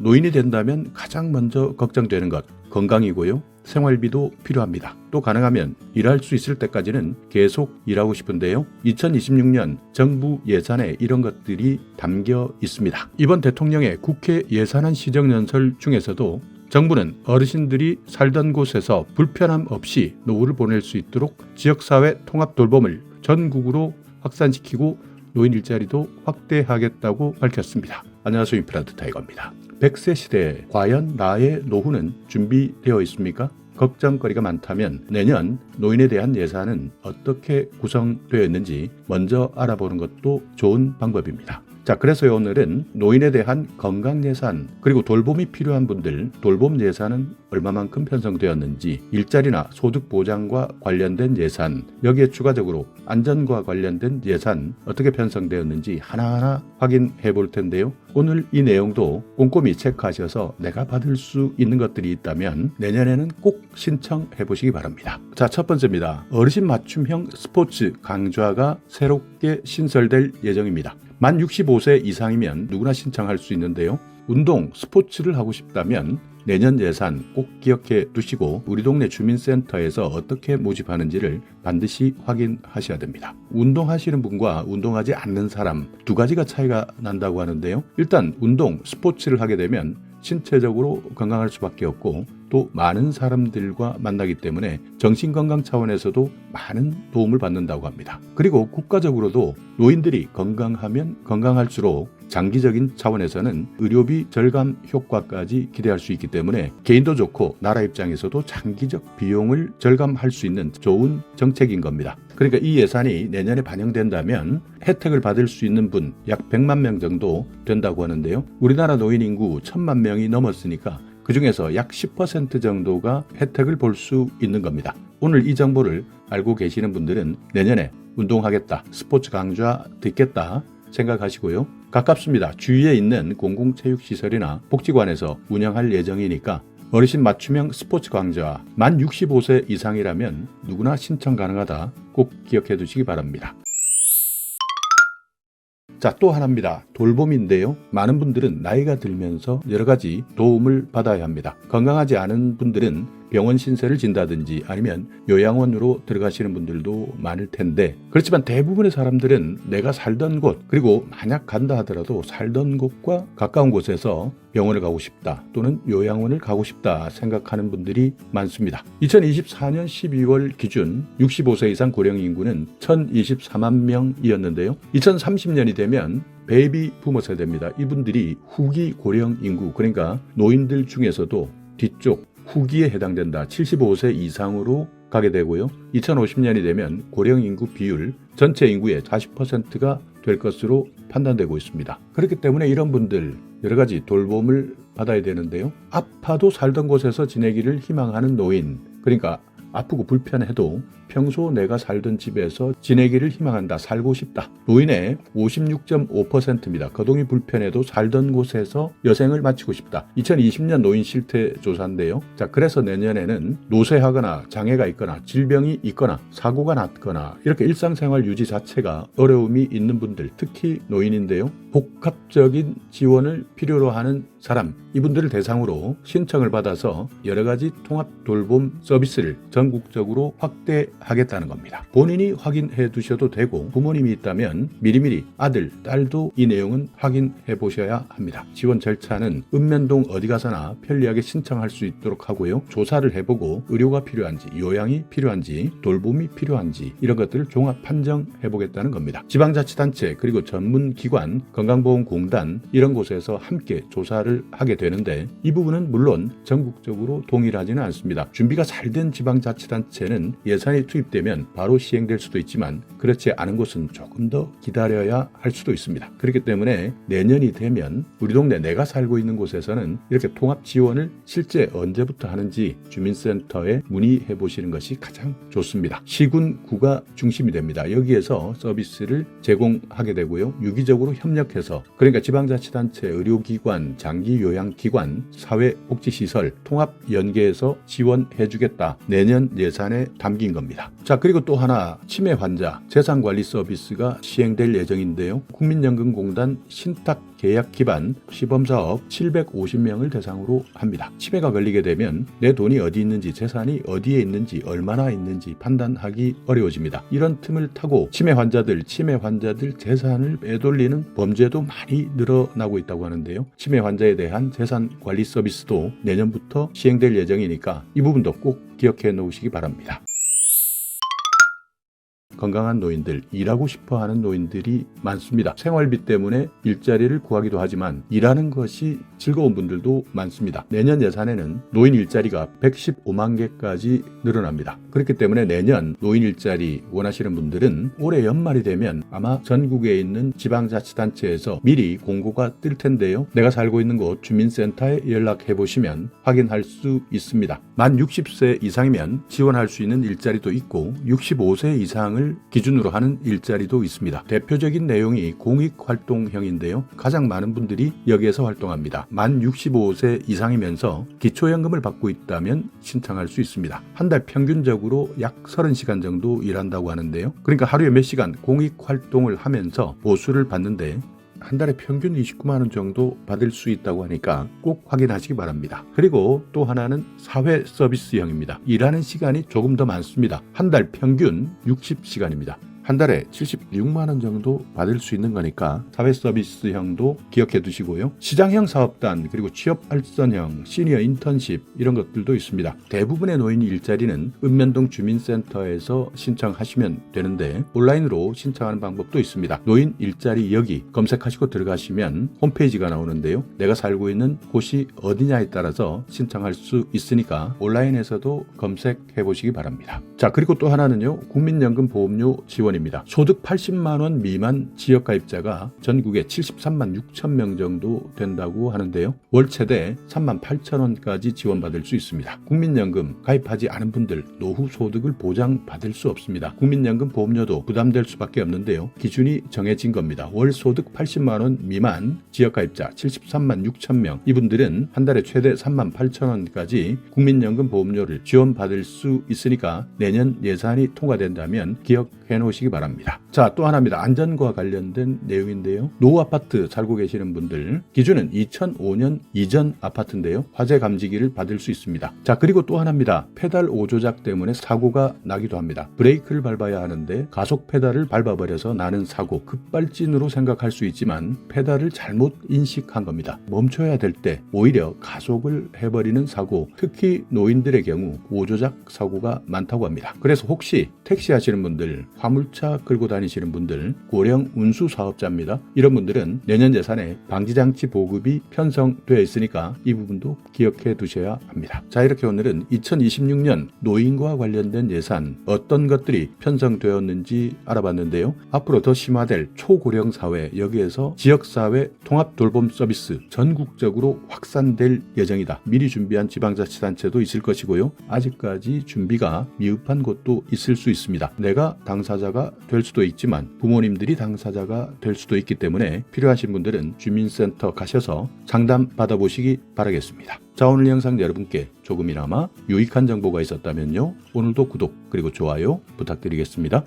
노인이 된다면 가장 먼저 걱정되는 것 건강이고요. 생활비도 필요합니다. 또 가능하면 일할 수 있을 때까지는 계속 일하고 싶은데요. 2026년 정부 예산에 이런 것들이 담겨 있습니다. 이번 대통령의 국회 예산안 시정연설 중에서도 정부는 어르신들이 살던 곳에서 불편함 없이 노후를 보낼 수 있도록 지역사회 통합 돌봄을 전국으로 확산시키고 노인 일자리도 확대하겠다고 밝혔습니다. 안녕하세요. 인프란트 타이거입니다. 100세 시대에 과연 나의 노후는 준비되어 있습니까? 걱정거리가 많다면 내년 노인에 대한 예산은 어떻게 구성되어 있는지 먼저 알아보는 것도 좋은 방법입니다. 자, 그래서 오늘은 노인에 대한 건강 예산 그리고 돌봄이 필요한 분들 돌봄 예산은 얼마만큼 편성되었는지 일자리나 소득 보장과 관련된 예산 여기에 추가적으로 안전과 관련된 예산 어떻게 편성되었는지 하나하나 확인해 볼 텐데요. 오늘 이 내용도 꼼꼼히 체크하셔서 내가 받을 수 있는 것들이 있다면 내년에는 꼭 신청해 보시기 바랍니다. 자, 첫 번째입니다. 어르신 맞춤형 스포츠 강좌가 새롭게 신설될 예정입니다. 만 65세 이상이면 누구나 신청할 수 있는데요. 운동, 스포츠를 하고 싶다면 내년 예산 꼭 기억해 두시고 우리 동네 주민센터에서 어떻게 모집하는지를 반드시 확인하셔야 됩니다. 운동하시는 분과 운동하지 않는 사람 두 가지가 차이가 난다고 하는데요. 일단 운동, 스포츠를 하게 되면 신체적으로 건강할 수밖에 없고 또 많은 사람들과 만나기 때문에 정신건강 차원에서도 많은 도움을 받는다고 합니다. 그리고 국가적으로도 노인들이 건강하면 건강할수록 장기적인 차원에서는 의료비 절감 효과까지 기대할 수 있기 때문에 개인도 좋고 나라 입장에서도 장기적 비용을 절감할 수 있는 좋은 정책인 겁니다. 그러니까 이 예산이 내년에 반영된다면 혜택을 받을 수 있는 분 약 100만 명 정도 된다고 하는데요. 우리나라 노인 인구 1000만 명이 넘었으니까 그 중에서 약 10% 정도가 혜택을 볼 수 있는 겁니다. 오늘 이 정보를 알고 계시는 분들은 내년에 운동하겠다, 스포츠 강좌 듣겠다 생각하시고요. 가깝습니다. 주위에 있는 공공체육시설이나 복지관에서 운영할 예정이니까 어르신 맞춤형 스포츠 강좌 만 65세 이상이라면 누구나 신청 가능하다 꼭 기억해 두시기 바랍니다. 자, 또 하나입니다. 돌봄인데요. 많은 분들은 나이가 들면서 여러 가지 도움을 받아야 합니다. 건강하지 않은 분들은 병원 신세를 진다든지 아니면 요양원으로 들어가시는 분들도 많을 텐데 그렇지만 대부분의 사람들은 내가 살던 곳 그리고 만약 간다 하더라도 살던 곳과 가까운 곳에서 병원을 가고 싶다 또는 요양원을 가고 싶다 생각하는 분들이 많습니다. 2024년 12월 기준 65세 이상 고령 인구는 1024만 명이었는데요. 2030년이 되면 베이비 부모 세대입니다. 이분들이 후기 고령 인구 그러니까 노인들 중에서도 뒤쪽 후기에 해당된다. 75세 이상으로 가게 되고요. 2050년이 되면 고령 인구 비율 전체 인구의 40%가 될 것으로 판단되고 있습니다. 그렇기 때문에 이런 분들 여러 가지 돌봄을 받아야 되는데요. 아파도 살던 곳에서 지내기를 희망하는 노인, 그러니까 아프고 불편해도 평소 내가 살던 집에서 지내기를 희망한다, 살고 싶다. 노인의 56.5%입니다. 거동이 불편해도 살던 곳에서 여생을 마치고 싶다. 2020년 노인 실태 조사인데요. 자, 그래서 내년에는 노쇠하거나 장애가 있거나 질병이 있거나 사고가 났거나 이렇게 일상생활 유지 자체가 어려움이 있는 분들, 특히 노인인데요. 복합적인 지원을 필요로 하는 사람, 이분들을 대상으로 신청을 받아서 여러 가지 통합 돌봄 서비스를 전 국적으로 확대하겠다는 겁니다. 본인이 확인해 두셔도 되고 부모님이 있다면 미리미리 아들, 딸도 이 내용은 확인해 보셔야 합니다. 지원 절차는 읍면동 어디 가서나 편리하게 신청할 수 있도록 하고요. 조사를 해보고 의료가 필요한지, 요양이 필요한지, 돌봄이 필요한지 이런 것들을 종합 판정해 보겠다는 겁니다. 지방자치단체 그리고 전문기관, 건강보험공단 이런 곳에서 함께 조사를 하게 되는데 이 부분은 물론 전국적으로 동일하지는 않습니다. 준비가 잘 된 지방 자치단체는 예산이 투입되면 바로 시행될 수도 있지만 그렇지 않은 곳은 조금 더 기다려야 할 수도 있습니다. 그렇기 때문에 내년이 되면 우리 동네 내가 살고 있는 곳에서는 이렇게 통합 지원을 실제 언제부터 하는지 주민센터에 문의해 보시는 것이 가장 좋습니다. 시군 구가 중심이 됩니다. 여기에서 서비스를 제공하게 되고요. 유기적으로 협력해서 그러니까 지방자치단체, 의료기관, 장기요양기관, 사회복지시설 통합 연계해서 지원해 주겠다. 내년 예산에 담긴 겁니다. 자 그리고 또 하나 치매 환자 재산 관리 서비스가 시행될 예정인데요. 국민연금공단 신탁 계약 기반 시범 사업 750명을 대상으로 합니다. 치매가 걸리게 되면 내 돈이 어디 있는지 재산이 어디에 있는지 얼마나 있는지 판단하기 어려워집니다. 이런 틈을 타고 치매 환자들, 치매 환자들 재산을 빼돌리는 범죄도 많이 늘어나고 있다고 하는데요. 치매 환자에 대한 재산 관리 서비스도 내년부터 시행될 예정이니까 이 부분도 꼭 기억해 놓으시기 바랍니다. 건강한 노인들, 일하고 싶어 하는 노인들이 많습니다. 생활비 때문에 일자리를 구하기도 하지만 일하는 것이 즐거운 분들도 많습니다. 내년 예산에는 노인 일자리가 115만 개까지 늘어납니다. 그렇기 때문에 내년 노인 일자리 원하시는 분들은 올해 연말이 되면 아마 전국에 있는 지방자치단체에서 미리 공고가 뜰 텐데요. 내가 살고 있는 곳 주민센터에 연락해 보시면 확인할 수 있습니다. 만 60세 이상이면 지원할 수 있는 일자리도 있고 65세 이상을 기준으로 하는 일자리도 있습니다. 대표적인 내용이 공익활동형인데요. 가장 많은 분들이 여기에서 활동합니다. 만 65세 이상이면서 기초연금을 받고 있다면 신청할 수 있습니다. 한 달 평균적으로 약 30시간 정도 일한다고 하는데요. 그러니까 하루에 몇 시간 공익활동을 하면서 보수를 받는데 한 달에 평균 29만 원 정도 받을 수 있다고 하니까 꼭 확인하시기 바랍니다. 그리고 또 하나는 사회 서비스형입니다. 일하는 시간이 조금 더 많습니다. 한 달 평균 60시간입니다. 한 달에 76만 원 정도 받을 수 있는 거니까 사회 서비스형도 기억해 두시고요. 시장형 사업단 그리고 취업 발전형 시니어 인턴십 이런 것들도 있습니다. 대부분의 노인 일자리는 읍면동 주민센터에서 신청하시면 되는데 온라인으로 신청하는 방법도 있습니다. 노인 일자리 여기 검색하시고 들어가시면 홈페이지가 나오는데요. 내가 살고 있는 곳이 어디냐에 따라서 신청할 수 있으니까 온라인에서도 검색해 보시기 바랍니다. 자, 그리고 또 하나는요. 국민연금 보험료 지원입니다. 소득 80만 원 미만 지역 가입자가 전국에 73만 6천 명 정도 된다고 하는데요. 월 최대 3만 8천 원까지 지원받을 수 있습니다. 국민연금 가입하지 않은 분들 노후 소득을 보장받을 수 없습니다. 국민연금 보험료도 부담될 수밖에 없는데요. 기준이 정해진 겁니다. 월 소득 80만 원 미만 지역 가입자 73만 6천 명 이분들은 한 달에 최대 3만 8천 원까지 국민연금 보험료를 지원받을 수 있으니까 내년 예산이 통과된다면 기억 해 놓으시기 바랍니다. 자, 또 하나입니다. 안전과 관련된 내용인데요. 노후 아파트 살고 계시는 분들 기준은 2005년 이전 아파트인데요. 화재 감지기를 받을 수 있습니다. 자, 그리고 또 하나입니다. 페달 오조작 때문에 사고가 나기도 합니다. 브레이크를 밟아야 하는데 가속 페달을 밟아버려서 나는 사고 급발진으로 생각할 수 있지만 페달을 잘못 인식한 겁니다. 멈춰야 될 때 오히려 가속을 해버리는 사고, 특히 노인들의 경우 오조작 사고가 많다고 합니다. 그래서 혹시 택시 하시는 분들, 화물차 끌고 다니 시는 분들, 고령 운수 사업자입니다. 이런 분들은 내년 예산에 방지장치 보급이 편성되어 있으니까 이 부분도 기억해 두셔야 합니다. 자, 이렇게 오늘은 2026년 노인과 관련된 예산 어떤 것들이 편성되었는지 알아봤는데요. 앞으로 더 심화될 초고령 사회 여기에서 지역 사회 통합 돌봄 서비스 전국적으로 확산될 예정이다. 미리 준비한 지방자치단체도 있을 것이고요. 아직까지 준비가 미흡한 곳도 있을 수 있습니다. 내가 당사자가 될 수도 있지만 부모님들이 당사자가 될 수도 있기 때문에 필요하신 분들은 주민센터 가셔서 상담 받아보시기 바라겠습니다. 자 오늘 영상 여러분께 조금이나마 유익한 정보가 있었다면요 오늘도 구독 그리고 좋아요 부탁드리겠습니다.